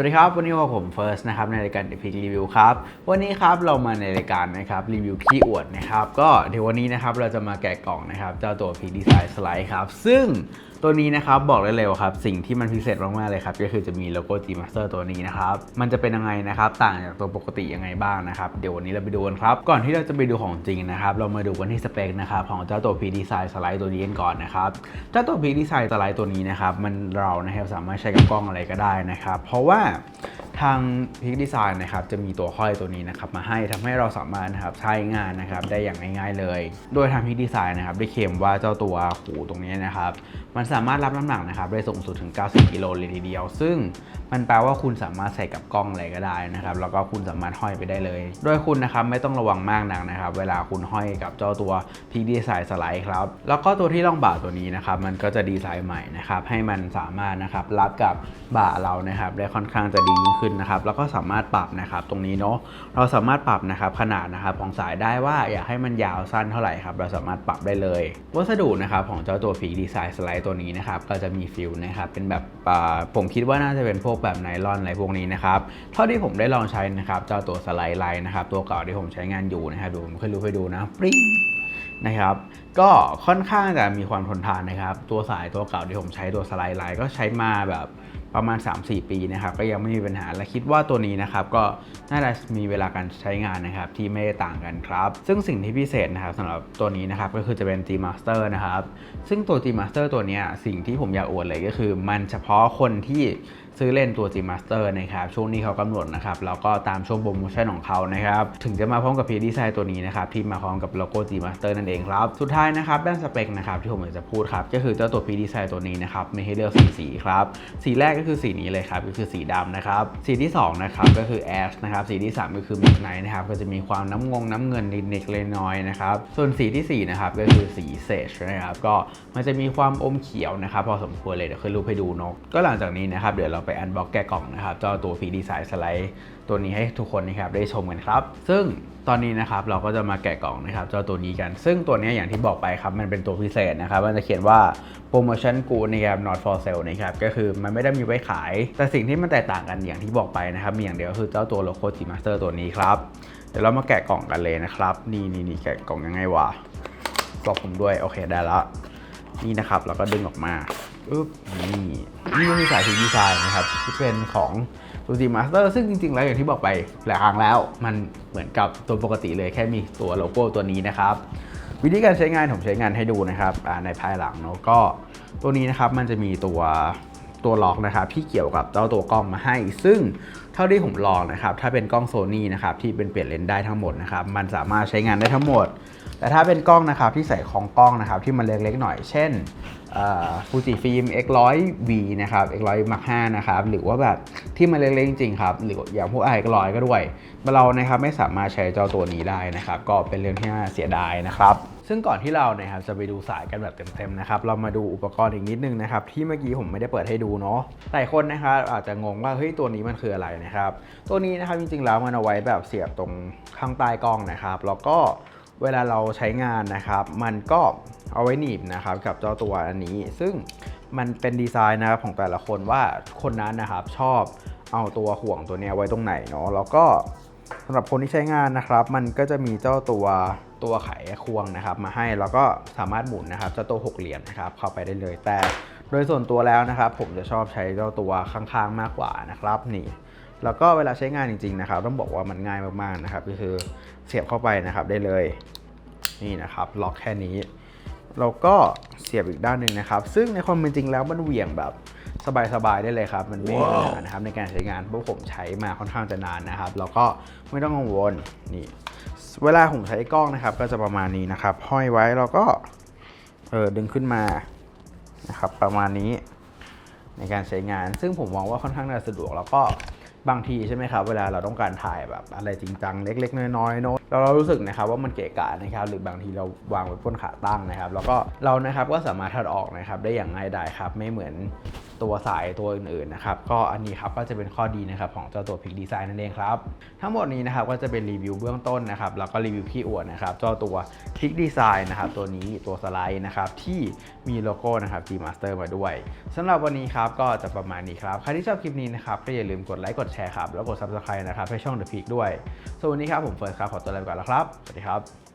วัสดีครับ วันนี้ว่าผมเฟิร์สนะครับในรายการ Epic Review ครับ วันนี้ครับเรามาในรายการนะครับรีวิวขี้อวดนะครับ ก็เดี๋ยววันนี้นะครับเราจะมาแกะกล่องนะครับ เจ้าตัว Peak Design Slide ครับ ซึ่ง ตัวนี้นะครับบอกได้เลยว่าครับสิ่งที่มันพิเศษมากๆเลยครับก็คือจะมีโลโก้ G Master ตัวนี้นะครับมันจะเป็นยังไงนะครับต่างจากตัวปกติยังไงบ้างนะครับเดี๋ยววันนี้เราไปดูกันครับก่อนที่เราจะไปดูของจริงนะครับเรามาดูกันที่สเปคนะครับของเจ้าตัว P Design Slide ตัวนี้กันก่อนนะครับเจ้าตัว P Design Slide ตัวนี้นะครับมันเรานะครับสามารถใช้กับกล้องอะไรก็ได้นะครับเพราะว่า ทาง Peak Design นะครับจะมีตัวห้อยตัวนี้นะครับมาให้ทำให้เราสามารถนะครับใช้งานนะครับได้อย่างง่ายๆเลย โดยทาง Peak Design นะครับได้เคลมว่าเจ้าตัวหูตรงนี้นะครับมันสามารถรับน้ำหนักนะครับได้สูงสุดถึง 90 กิโลเลยทีเดียว ซึ่งมันแปลว่าคุณสามารถใส่กับกล้องอะไรก็ได้นะครับแล้วก็คุณสามารถห้อยไปได้เลย โดยคุณนะครับไม่ต้องระวังมากนักนะครับ เวลาคุณห้อยกับเจ้าตัว Peak Design สไลด์ครับแล้วก็ตัวที่รองบ่าตัวนี้นะครับมันก็จะดีไซน์ใหม่นะครับให้มันสามารถนะครับรับกับบ่าเรานะครับได้ค่อนข้างจะดียิ่งขึ้นนะครับ แล้วก็สามารถปรับนะครับตรงนี้เนาะเราสามารถปรับนะครับขนาดนะครับของสายได้ว่าอยากให้มันยาวสั้นเท่าไหร่ครับเราสามารถปรับได้เลย วัสดุนะครับของเจ้าตัว Peak Design Slide ตัวนี้นะครับก็จะมีฟิลนะครับเป็นแบบผมคิดว่าน่าจะเป็นพวกแบบไนลอนอะไรพวกนี้นะครับเท่าที่ผมได้ลองใช้นะครับเจ้าตัวสไลด์ไลน์นะครับตัวเก่าที่ผมใช้งานอยู่นะครับเดูผมเคยรู้ไปดูนะปริ้งนะครับก็ค่อนข้างจะมีความทนทานนะครับ ตัวสายตัวเก่าที่ผมใช้ตัวสไลด์ไลน์ก็ใช้มาแบบประมาณ 3-4 ปีนะครับ ก็ยังไม่มีปัญหาและคิดว่าตัวนี้นะครับ ก็น่าจะมีเวลาการใช้งานนะครับ ที่ไม่ได้ต่างกันครับ ซึ่งสิ่งที่พิเศษนะครับสำหรับตัวนี้นะครับ ก็คือจะเป็น G Master นะครับ ซึ่งตัว G Master ตัวนี้สิ่งที่ผมอยากอวดเลยก็คือ มันเฉพาะคนที่ซื้อเล่นตัว G Master นะครับ ช่วงนี้เขากำหนดนะครับ แล้วก็ตามช่วงโปรโมชั่นของเขานะครับ ถึงจะมาพร้อมกับ p d ดีไซน์ตัวนี้นะครับที่มาพร้อมกับโลโก้ G Master นั่นเองครับ สุดท้ายนะครับด้านสเปคนะครับที่ผมอยากจะพูดครับก็คือเจ้าตัว p d ดีไซน์ตัวนี้นะครับมีให้เลือกสีสีครับสีแรกก็คือสีนี้เลยครับก็คือสีดำนะครับสีที่สองนะครับก็คือ Ash นะครับสีที่สามก็คือ Midnight นะครับก็จะมีความน้ำงงน้ำเงินนิดๆเล็กน้อยนะครับส่วนสีที่สี่นะครับก็คือสี Sage นะครับก็มันจะมีความอมเขียวนะครับพอสมควรเลยเดี๋ยวเคยรูปให้ดูเนกก็หลังจากนี้นะครับเดี๋ยวเราไปอันบ็อกแกะกล่องนะครับเจ้าตัว P Design Slide ตัวนี้ให้ทุกคนนะครับได้ชมกันครับ ซึ่งตอนนี้นะครับเราก็จะมาแกะกล่องนะครับเจ้าตัวนี้กัน ซึ่งตัวนี้อย่างที่บอกไปครับมันเป็นตัวพิเศษนะครับมันจะเขียนว่าโปรโมชั่นกูนะครับ not for sale นะครับก็คือมันไม่ได้มีไว้ขาย แต่สิ่งที่มันแตกต่างกันอย่างที่บอกไปนะครับมีอย่างเดียวคือเจ้าตัวโลโก้ G Master ตัวนี้ครับเดี๋ยวเรามาแกะกล่องกันเลยนะครับ นี่นี่นี่แกะกล่องยังไงวะบอกผมด้วยโอเคได้ล้วนี่นะครับเราก็ดึงออกมา อึ๊บนี่นี่ก็คือสายทีดีไซน์นะครับที่เป็นของตัว G Master ซึ่งจริงๆ แล้วอย่างที่บอกไปหลายครั้งแล้ว มันเหมือนกับตัวปกติเลยแค่มีตัวโลโก้ตัวนี้นะครับ วิธีการใช้งานผมใช้งานให้ดูนะครับในภายหลังเนาะก็ตัวนี้นะครับมันจะมีตัวตัวล็อกนะครับที่เกี่ยวกับเจ้าตัวกล้องมาให้ ซึ่งเท่าที่ผมลองนะครับถ้าเป็นกล้องโซนี่นะครับที่เป็นเปลี่ยนเลนส์ได้ทั้งหมดนะครับมันสามารถใช้งานได้ทั้งหมด แต่ถ้าเป็นกล้องนะครับที่ใส่ของกล้องนะครับที่มันเล็กๆหน่อย เช่นฟูจิฟิล์ม X100V นะครับ X100 Mark 5นะครับ หรือว่าแบบที่มันเล็กๆจริงๆครับ หรืออย่างพวก i100 ก็ด้วยเรานะครับไม่สามารถใช้เจ้าตัวนี้ได้นะครับ ก็เป็นเรื่องที่น่าเสียดายนะครับ ซึ่งก่อนที่เรานะครับจะไปดูสายกันแบบเต็มๆนะครับ เรามาดูอุปกรณ์อีกนิดนึงนะครับ ที่เมื่อกี้ผมไม่ได้เปิดให้ดูเนาะหลายคนนะครับอาจจะงงว่าเฮ้ยตัวนี้มันคืออะไรนะครับ ตัวนี้นะครับจริงๆแล้วมันเอาไว้แบบเสียบตรงข้างใต้กล้องนะครับ แล้วก็ เวลาเราใช้งานนะครับ มันก็เอาไว้หนีบนะครับกับเจ้าตัวอันนี้ ซึ่งมันเป็นดีไซน์นะครับของแต่ละคนว่าคนนั้นนะครับชอบเอาตัวห่วงตัวนี้ไว้ตรงไหนเนาะแล้วก็สำหรับคนที่ใช้งานนะครับ มันก็จะมีเจ้าตัวตัวไขควงนะครับ มาให้แล้วก็สามารถหมุนนะครับเจ้าตัวหกเหลี่ยมนะครับ เข้าไปได้เลยแต่ โดยส่วนตัวแล้วนะครับ ผมจะชอบใช้เจ้าตัวข้างๆมากกว่านะครับนี่ แล้วก็เวลาใช้งานจริงๆนะครับต้องบอกว่ามันง่ายมากๆนะครับก็คือเสียบเข้าไปนะครับได้เลยนี่นะครับล็อกแค่นี้เราก็เสียบอีกด้านหนึ่งนะครับ ซึ่งในความเป็นจริงแล้วมันเหวี่ยงแบบสบายๆได้เลยครับ มันไม่มีปัญหานะครับในการใช้งานเพราะผมใช้มาค่อนข้างจะนานนะครับ แล้วก็ไม่ต้องกังวลนี่เวลาผมใช้กล้องนะครับ ก็จะประมาณนี้นะครับ ห้อยไว้แล้วก็เออดึงขึ้นมานะครับ ประมาณนี้ในการใช้งาน ซึ่งผมมองว่าค่อนข้างน่าสะดวกแล้วก็ บางทีใช่ไหมครับเวลาเราต้องการถ่ายแบบอะไรจริงจังเล็ก ๆ น้อยๆเนาะเราเรารู้สึกนะครับว่ามันเกะกะนะครับหรือบางทีเราวางไว้บนขาตั้งนะครับ แล้วก็เรานะครับก็สามารถถอดออกนะครับได้อย่างง่ายดายครับไม่เหมือน ตัวสายตัวอื่นๆนะครับก็อันนี้ครับก็จะเป็นข้อดีนะครับของเจ้าตัวพิกดีไซน์นั่นเองครับทั้งหมดนี้นะครับก็จะเป็นรีวิวเบื้องต้นนะครับแล้วก็รีวิวขี้อวดนะครับเจ้าตัวพิกดีไซน์นะครับตัวนี้ตัวสไลด์นะครับที่มีโลโก้นะครับ G Master มาด้วยสำหรับวันนี้ครับก็จะประมาณนี้ครับใครที่ชอบคลิปนี้นะครับก็อย่าลืมกดไลค์กดแชร์ครับแล้วกด Subscribe นะครับให้ช่อง The Peak ด้วยส่วนวันนี้ครับผมเฟิร์สครับขอตัวลาไปก่อนแล้วครับสวัสดีครับ